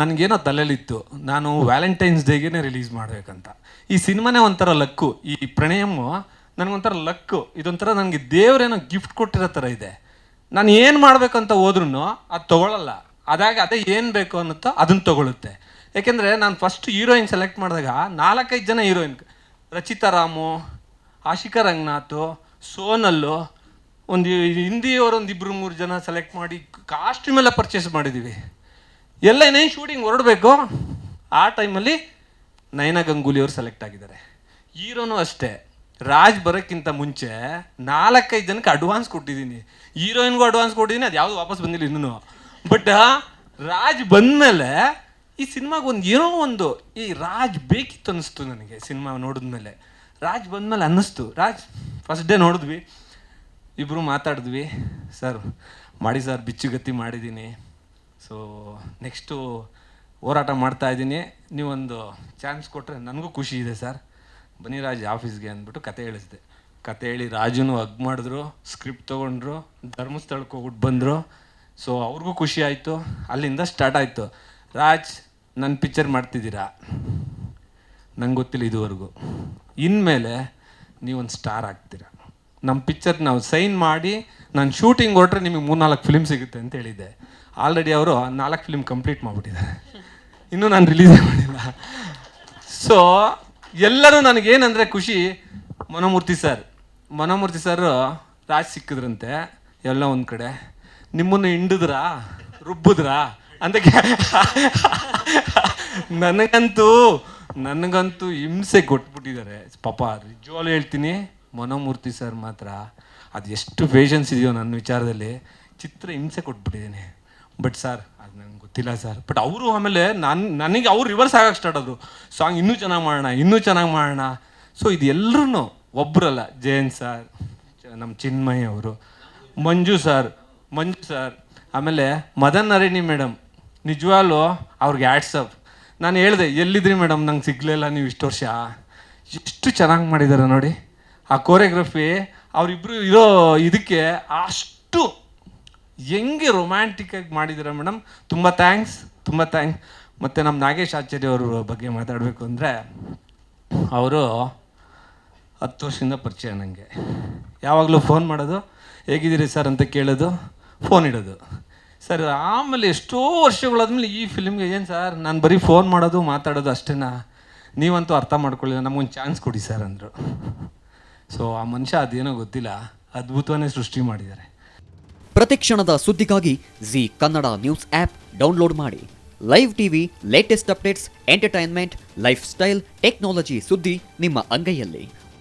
ನನಗೇನೋ ತಲೆಯಲ್ಲಿತ್ತು. ನಾನು Valentine's ಡೇಗೇನೆ release ಮಾಡಬೇಕಂತ. ಈ ಸಿನಿಮಾನೇ ಒಂಥರ ಲಕ್ಕು. ಈ ಪ್ರಣಯಮ್ಮು ನನಗೊಂಥರ ಲಕ್ಕು. ಇದೊಂಥರ ನನಗೆ ದೇವರೇನೋ ಗಿಫ್ಟ್ ಕೊಟ್ಟಿರೋ ಥರ ಇದೆ. ನಾನು ಏನು ಮಾಡಬೇಕಂತ ಹೋದ್ರೂ ಅದು ತೊಗೊಳಲ್ಲ. ಅದಾಗ ಅದೇ ಏನು ಬೇಕು ಅನ್ನುತ್ತೋ ಅದನ್ನು ತೊಗೊಳುತ್ತೆ. ಯಾಕೆಂದರೆ ನಾನು ಫಸ್ಟ್ ಹೀರೋಯಿನ್ ಸೆಲೆಕ್ಟ್ ಮಾಡಿದಾಗ ನಾಲ್ಕೈದು ಜನ ಹೀರೋಯಿನ್ ರಚಿತಾ ರಾಮು, ಆಶಿಕಾ ರಂಗನಾಥ್, ಸೋನಲ್ಲು, ಒಂದು ಹಿಂದಿಯವರೊಂದು ಇಬ್ಬರು ಮೂರು ಜನ ಸೆಲೆಕ್ಟ್ ಮಾಡಿ ಕಾಸ್ಟ್ಯೂಮ್ ಎಲ್ಲ ಪರ್ಚೇಸ್ ಮಾಡಿದ್ದೀವಿ ಎಲ್ಲ ಏನೇನು ಶೂಟಿಂಗ್ ಹೊರಡಬೇಕು, ಆ ಟೈಮಲ್ಲಿ ನಯನ ಗಂಗೂಲಿ ಅವರು ಸೆಲೆಕ್ಟ್ ಆಗಿದ್ದಾರೆ. ಹೀರೋನು ಅಷ್ಟೇ. ರಾಜ್ ಬರೋಕ್ಕಿಂತ ಮುಂಚೆ ನಾಲ್ಕೈದು ಜನಕ್ಕೆ ಅಡ್ವಾನ್ಸ್ ಕೊಟ್ಟಿದ್ದೀನಿ. ಹೀರೋಯಿನ್ಗೂ ಅಡ್ವಾನ್ಸ್ ಕೊಟ್ಟಿದ್ದೀನಿ, ಅದು ಯಾವುದು ವಾಪಸ್ ಬಂದಿಲ್ಲ ಇನ್ನೂ ಬಟ್ ರಾಜ್ ಬಂದಮೇಲೆ ಈ ಸಿನಿಮಾಗೆ ಒಂದು ಏನೋ ಒಂದು ಈ ರಾಜ್ ಬೇಕಿತ್ತು ಅನ್ನಿಸ್ತು ನನಗೆ ಸಿನಿಮಾ ನೋಡಿದ್ಮೇಲೆ. ರಾಜ್ ಬಂದಮೇಲೆ ಅನ್ನಿಸ್ತು. ರಾಜ್ ಫಸ್ಟ್ ಡೇ ನೋಡಿದ್ವಿ. ಇಬ್ಬರು ಮಾತಾಡಿದ್ವಿ. ಸರ್, ಮಾಡಿ ಸರ್, ಬಿಚ್ಚುಗತ್ತಿ ಮಾಡಿದ್ದೀನಿ. ಸೊ ನೆಕ್ಸ್ಟು ಹೋರಾಟ ಮಾಡ್ತಾ ಇದ್ದೀನಿ. ನೀವೊಂದು ಚಾನ್ಸ್ ಕೊಟ್ಟರೆ ನನಗೂ ಖುಷಿ ಇದೆ ಸರ್ ಬನ್ನಿ ರಾಜ್ ಆಫೀಸ್ಗೆ ಅಂದ್ಬಿಟ್ಟು ಕತೆ ಹೇಳಿಸಿದೆ. ಕತೆ ಹೇಳಿ ರಾಜುನು ಹಗ್ ಮಾಡಿದ್ರು ಸ್ಕ್ರಿಪ್ಟ್ ತೊಗೊಂಡ್ರು, ಧರ್ಮಸ್ಥಳಕ್ಕೆ ಹೋಗ್ಬಿಟ್ಟು ಬಂದರು. ಸೊ ಅವ್ರಿಗೂ ಖುಷಿ ಆಯಿತು. ಅಲ್ಲಿಂದ ಸ್ಟಾರ್ಟ್ ಆಯಿತು. ರಾಜ್ ನನ್ನ ಪಿಕ್ಚರ್ ಮಾಡ್ತಿದ್ದೀರಾ? ನಂಗೆ ಗೊತ್ತಿಲ್ಲ ಇದುವರೆಗೂ. ಇನ್ಮೇಲೆ ನೀವೊಂದು ಸ್ಟಾರ್ ಆಗ್ತೀರಾ? ನಮ್ಮ ಪಿಕ್ಚರ್ ನಾವು ಸೈನ್ ಮಾಡಿ, ನಾನು ಶೂಟಿಂಗ್ ಹೊರಟ್ರೆ ನಿಮಗೆ ಮೂರ್ನಾಲ್ಕು ಫಿಲ್ಮ್ ಸಿಗುತ್ತೆ ಅಂತ ಹೇಳಿದ್ದೆ. ಆಲ್ರೆಡಿ ಅವರು ನಾಲ್ಕು ಫಿಲ್ಮ್ ಕಂಪ್ಲೀಟ್ ಮಾಡಿಬಿಟ್ಟಿದ್ದಾರೆ. ಇನ್ನೂ ನಾನು ರಿಲೀಸ್ ಮಾಡಿಲ್ಲ. ಸೊ ಎಲ್ಲರೂ ನನಗೇನಂದರೆ ಖುಷಿ, ಮನೋಮೂರ್ತಿ ಸರ್ ಮನೋಮೂರ್ತಿ ಸರ್ ರಾಜ್ ಸಿಕ್ಕಿದ್ರಂತೆ, ಎಲ್ಲ ಒಂದು ಕಡೆ. ನಿಮ್ಮನ್ನು ಹಿಂಡಿದ್ರಾ? ರುಬ್ಬಿದ್ರಾ? ಅಂತ ನನಗಂತೂ ನನಗಂತೂ ಹಿಂಸೆ ಕೊಟ್ಬಿಟ್ಟಿದ್ದಾರೆ. ಪಾಪ, ನಿಜವಾಗ್ಲೂ ಹೇಳ್ತೀನಿ. ಮನೋಮೂರ್ತಿ ಸರ್ ಮಾತ್ರ ಅದು ಎಷ್ಟು ಪೇಷನ್ಸ್ ಇದೆಯೋ ನನ್ನ ವಿಚಾರದಲ್ಲಿ ಚಿತ್ರ ಹಿಂಸೆ ಕೊಟ್ಬಿಟ್ಟಿದ್ದೀನಿ. ಬಟ್ ಸರ್ ಅದು ನಂಗೆ ಗೊತ್ತಿಲ್ಲ ಸರ್ ಬಟ್ ಅವರು ಆಮೇಲೆ ನನ್ನ ನನಗೆ ಅವ್ರು ರಿವರ್ಸ್ ಆಗಕ್ಕೆ ಸ್ಟಾರ್ಟ್ ಆದರು ಸಾಂಗ್ ಇನ್ನೂ ಚೆನ್ನಾಗಿ ಮಾಡೋಣ, ಇನ್ನೂ ಚೆನ್ನಾಗಿ ಮಾಡೋಣ. ಸೊ ಇದು ಎಲ್ಲರೂ ಒಬ್ಬರಲ್ಲ ಜಯಂತ್ ಸರ್ ನಮ್ಮ ಚಿನ್ಮಯ್ ಅವರು, ಮಂಜು ಸರ್ ಮಂಜು ಸರ್ ಆಮೇಲೆ ಮದನ್ ನರೇಣಿ ಮೇಡಮ್. ನಿಜವಾಗ್ಲೂ ಅವ್ರಿಗೆ ಆ್ಯಟ್ಸಪ್ ನಾನು ಹೇಳಿದೆ, ಎಲ್ಲಿದ್ರಿ ಮೇಡಮ್? ನಂಗೆ ಸಿಗಲಿಲ್ಲ, ನೀವು ಇಷ್ಟು ವರ್ಷ. ಎಷ್ಟು ಚೆನ್ನಾಗಿ ಮಾಡಿದ್ದಾರೆ ನೋಡಿ. ಆ ಕೋರಿಯೋಗ್ರಫಿ ಅವರಿಬ್ಬರು ಇರೋ ಇದಕ್ಕೆ ಅಷ್ಟು ಹೆಂಗೆ ರೊಮ್ಯಾಂಟಿಕ್ಕಾಗಿ ಮಾಡಿದ್ದೀರಾ ಮೇಡಮ್ ತುಂಬ ಥ್ಯಾಂಕ್ಸ್ ತುಂಬ ಥ್ಯಾಂಕ್ಸ್ ಮತ್ತು ನಮ್ಮ ನಾಗೇಶ್ ಆಚಾರ್ಯ ಬಗ್ಗೆ ಮಾತಾಡಬೇಕು ಅಂದರೆ, ಅವರು ಹತ್ತು ವರ್ಷದಿಂದ ಪರಿಚಯ ನನಗೆ ಯಾವಾಗಲೂ ಫೋನ್ ಮಾಡೋದು, ಹೇಗಿದ್ದೀರಿ ಸರ್ ಅಂತ ಕೇಳೋದು ಫೋನ್ ಇಡೋದು. ಸರ್, ಆಮೇಲೆ ಎಷ್ಟೋ ವರ್ಷಗಳಾದ್ಮೇಲೆ ಈ ಫಿಲ್ಮ್ಗೆ ಏನು ಸರ್ ನಾನು ಬರೀ ಫೋನ್ ಮಾಡೋದು, ಮಾತಾಡೋದು ಅಷ್ಟೇನಾ? ನೀವಂತೂ ಅರ್ಥ ಮಾಡ್ಕೊಳ್ಳಿಲ್ಲ, ನಮಗೊಂದು ಚಾನ್ಸ್ ಕೊಡಿ ಸರ್ ಅಂದರು. ಸೊ ಆ ಮನುಷ್ಯ ಅದೇನೋ ಗೊತ್ತಿಲ್ಲ. ಅದ್ಭುತವನ್ನೇ ಸೃಷ್ಟಿ ಮಾಡಿದ್ದಾರೆ. ಪ್ರತಿ ಕ್ಷಣದ ಸುದ್ದಿಗಾಗಿ Zee Kannada news app download ಮಾಡಿ. Live TV latest updates entertainment lifestyle technology ಸುದ್ದಿ ನಿಮ್ಮ ಅಂಗೈಯಲ್ಲಿ.